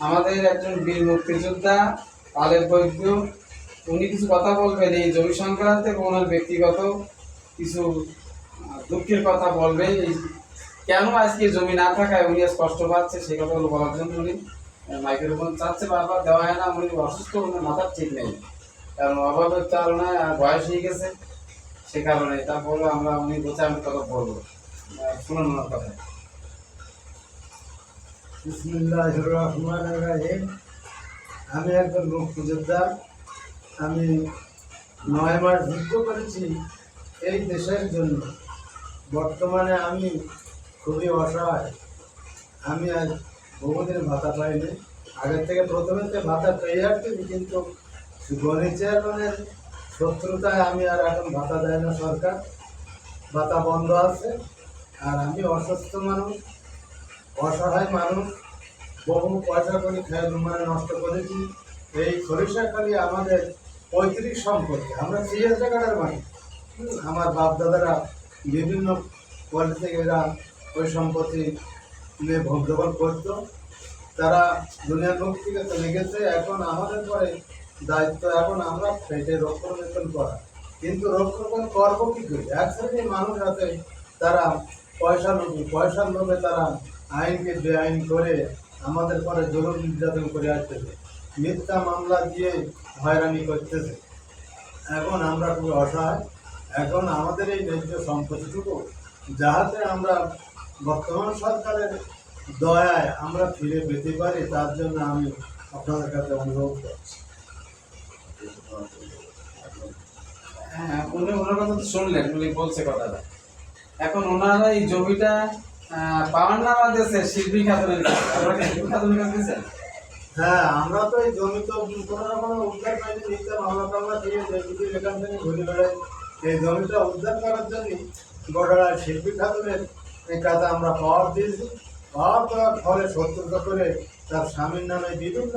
আমাদের একজন বীর মুক্তিযোদ্ধা পালের বৈদ্য, উনি কিছু কথা বলবেন এই জমি সংক্রান্ত এবং ওনার ব্যক্তিগত কিছু দুঃখের কথা বলবে কেন আজকে জমি না থাকায় উনি কষ্ট পাচ্ছে সেই কথাগুলো বলার জন্য উনি মাইক্রোফোন মাইকের চাচ্ছে, বারবার দেওয়া হয় না। উনি অসুস্থ উনি মাথার ঠিক নেই। কারণ অভাবের কারণে বয়স হয়ে গেছে। সে কারণে তারপরে আমরা উনি বলছে আমি কথা বলব। শুনুন ওনার কথা। আমি একজন মুক্তিযোদ্ধা। আমি নয় মাস যুদ্ধ করেছি এই দেশের জন্য। বর্তমানে আমি খুবই অসহায়। আমি আজ বহুদিন ভাতা পাইনি। আগের থেকে প্রথমে তো ভাতা পেয়ে আসছি কিন্তু গণি চেয়ারম্যানের শত্রুতায় আমি আর এখন ভাতা দেয় না সরকার। ভাতা বন্ধ আছে। আর আমি অসুস্থ মানুষ। অসহায় মানুষ বহু পয়সা করে খেয়ে মানে নষ্ট করেছি। এই সরিষাখালি আমাদের পৈতৃক সম্পত্তি। আমরা সিএস জায়গাটার মানুষ আমার বাপ দাদারা বিভিন্ন পলি থেকে এরা ওই সম্পত্তি নিয়ে ভোগদখল করতো। তারা দুনিয়ার মুখ থেকে চলে গেছে এখন আমাদের পরে দায়িত্ব, এখন আমরা সেটাই রক্ষণাবেক্ষণ করা। কিন্তু রক্ষণাবেক্ষণ করব কি করে? এক শ্রেণির মানুষ আছে, তারা পয়সা লোভী পয়সার লোভে তারা আইনকে বেআইন করে আমাদের পরে জরুরি নির্যাতন করে আসতেছে। মিথ্যা মামলা দিয়ে হয়রানি করতেছে। এখন আমরা খুব অসহায়। এখন আমাদের এই ন্যায্য সম্পত্তিটুকু যাহাতে আমরা বর্তমান সরকারের দয়ায় আমরা ফিরে পেতে পারি, তার জন্য আমি আপনাদের কাছে অনুরোধ করছি। হ্যাঁ উনি ওনার কথা তো শুনলেন, উনি বলছে কথাটা। এখন ওনারা এই জমিটা পাওয়ার শিল্পী খাতুনের শিল্পী দিয়েছেন? হ্যাঁ আমরা তো এই জমি তো কোনো উদ্ধার দিয়ে ঘুরে বেড়াই। এই জমিটা উদ্ধার করার শিল্পী এই আমরা পাওয়ার দিয়েছি। পাওয়ার দেওয়ার ফলে শত্রুতা করে তার স্বামীর নামে বিভিন্ন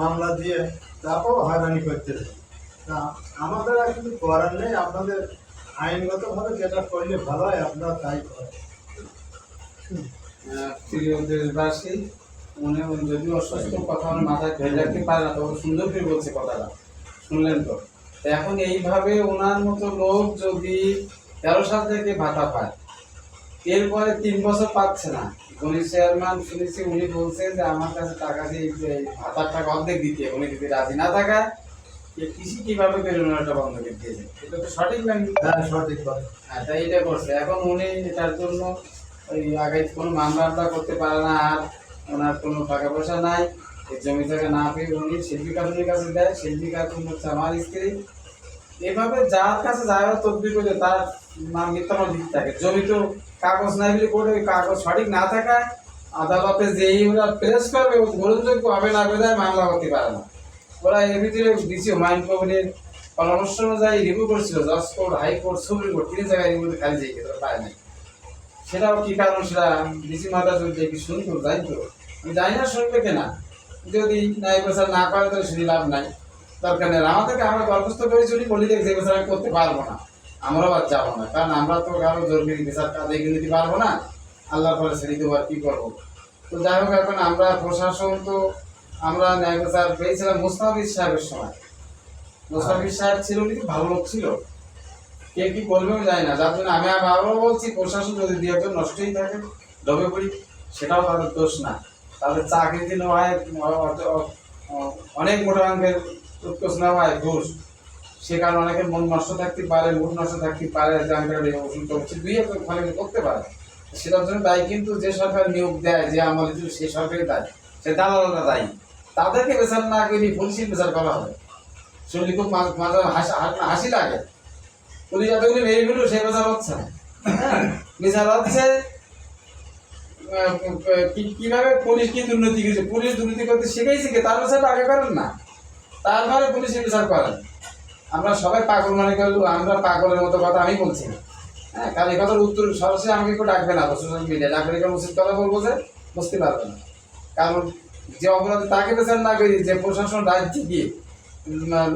মামলা দিয়ে তারপর হয়রানি করতেছে তা আমাদের আর কিছু করার নেই, আপনাদের আইনগতভাবে যেটা করলে ভালো হয়, আপনারা তাই করেন। প্রিয় দেশবাসী উনি উনি যদিও অসুস্থ কথা আমার মাথায় ধরে রাখতে পারে না তবে সুন্দর করে বলছে কথাটা। শুনলেন তো? এখন এইভাবে ওনার মতো লোক যদি তেরো সাল থেকে ভাতা পায় এরপরে তিন বছর পাচ্ছে না। উনি চেয়ারম্যান শুনেছি উনি বলছে যে আমার কাছে টাকা দিয়ে ভাতার টাকা অর্ধেক দিতে উনি যদি রাজি না থাকায় এ কৃষি কীভাবে বেরোনোটা বন্ধ করে দিয়েছে? এটা তো সঠিক না হ্যাঁ সঠিক হ্যাঁ তাই এটা করছে। এখন উনি এটার জন্য ওই আগে কোনো মামলা করতে পারে না আর ওনার কোনো টাকা পয়সা নাই। জমি জায়গা না পেয়ে উনি শিল্পী কাকুনের কাছে দেয়। শিল্পী কাকুন হচ্ছে আমার স্ত্রী। এভাবে যার কাছে যায় তদবির করে তার নাম মিথ্যা মাল থাকে। জমি তো কাগজ নাই বলে করে কাগজ সঠিক না থাকায় আদালতে যেই ওরা প্রেস করবে গ্রহণযোগ্য হবে না বেদায় মামলা করতে পারে না। ওরা এর ভিতরে দিছিল মাইন্ড কমিটির পরামর্শ অনুযায়ী রিভিউ করছিল। জজ কোর্ট হাইকোর্ট সুপ্রিম কোর্ট, তিন জায়গায় রিভিউ খালি গেছে পায় নাই। সেটাও কি কারণ? সেটা ডিসি যদি কি শুনতো যাই তো আমি জানি না শুনবে কিনা। যদি ন্যায় প্রচার না করে তাহলে শুনি লাভ নাই। দরকার নেই আমাদেরকে আমরা দরখাস্ত করে চলি, বলি দেখ যে বিচার আমি করতে পারব না। আমরাও আর যাব না। কারণ আমরা তো কারও জরুরি বিচার কাজ এগিয়ে নিতে পারব না। আল্লাহর পরে দেবো আর কি করব? তো যাই হোক, এখন আমরা প্রশাসন তো, আমরা ন্যায় বিচার পেয়েছিলাম মুস্তাফিজ সাহেবের সময়। মুস্তাফিজ সাহেব ছিল খুব ভালো লোক ছিল। কে কি বলবে আমি জানি না। যার জন্য আমি আবারও বলছি, প্রশাসন যদি দুই একজন নষ্টই থাকে, ডবে পড়ি, সেটাও তাদের দোষ না। তাদের চাকরি দিলে হয় অ- অ- অ- অনেক মোটা অঙ্কের উৎকোচ নেওয়া হয় ঘুষ। সে কারণে অনেকের মন নষ্ট থাকতে পারে, মুড নষ্ট থাকতে পারে, যে ওষুধ করছি দুই একজন ফলে করতে পারে। সেটার জন্য দায়ী। কিন্তু যে সরকার নিয়োগ দেয়, যে আমলে কিন্তু সেই সরকারই দায়ী, সে দালালরা দায়ী। তাদেরকে বিচার না করে পুলিশের বিচার করা হবে। শুনলে খুব মাঝে হাসি হাসি লাগে। এতগুলি মেরে ফেলু সেই বিচার হচ্ছে বিচার হচ্ছে কীভাবে পুলিশ কি দুর্নীতি করেছে? পুলিশ দুর্নীতি করতে শিখেছে কি? তার বিচারটা আগে করেন না। তারপরে পুলিশের বিচার করেন। আমরা সবাই পাগল মানে করলু আমরা পাগলের মতো কথা আমি বলছি হ্যাঁ কারণ এই কথার উত্তর, সরাসরি আমাকে কেউ ডাকবে না সোশ্যাল মিডিয়া ডাকলে কেউ উচিত কথা বলব যে, বুঝতে পারবে না। কারণ যে অপরাধ তাকে বিচার না করি, যে প্রশাসন রাজ্যে গিয়ে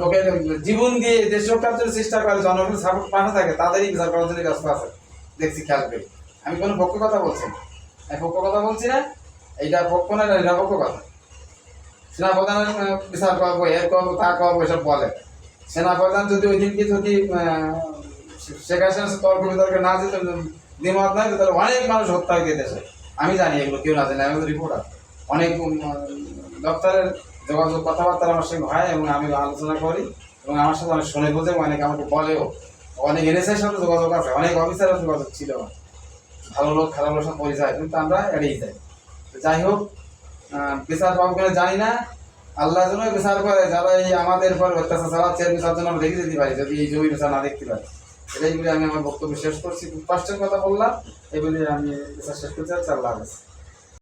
লোকের জীবন দিয়ে দেশ রক্ষার জন্য চেষ্টা করে জনগণের সাপোর্ট পাঠা থাকে, তাদেরই বিচার করার জন্য ব্যস্ত আছে। দেখছি খেয়াল করি। আমি কোনো পক্ষ কথা বলছি না। আমি পক্ষ কথা বলছি না, এইটা পক্ষ না, এটা নিরপেক্ষ কথা। সেনাপ্রধানের বিচার করব এর করব, তা করব, এসব বলে। সেনাপ্রধান যদি ওই দিনকে যদি শেখ হাসিনা তর্ক বিতর্কে না যেত দ্বিমত না তাহলে অনেক মানুষ হত্যা হইতে দেশে আমি জানি এগুলো, কেউ না জানে, আমি রিপোর্টার অনেক দপ্তরের যোগাযোগ কথাবার্তা আমার সঙ্গে হয় এবং আমি আলোচনা করি এবং আমার সাথে অনেক শুনে বোঝে অনেক আমাকে বলেও। অনেক এনএসআই সাথে যোগাযোগ আছে, অনেক অফিসারের যোগাযোগ ছিল। ভালো লোক, খারাপ লোক সব পরিচয়, কিন্তু আমরা এড়িয়ে যাই। যাই হোক বিচার পাবো কিনা জানি না। আল্লাহ জন্য বিচার করে, যারা এই আমাদের পর অত্যাচার চালাচ্ছে বিচার জন্য আমরা দেখে যেতে পারি, যদি এই জমি বিচার না দেখতে পারি। এটাই বলে আমি আমার বক্তব্য শেষ করছি। খুব কষ্টের কথা বললাম এই বলে আমি বিচার শেষ করতে চাচ্ছি। আল্লাহ হাফেজ।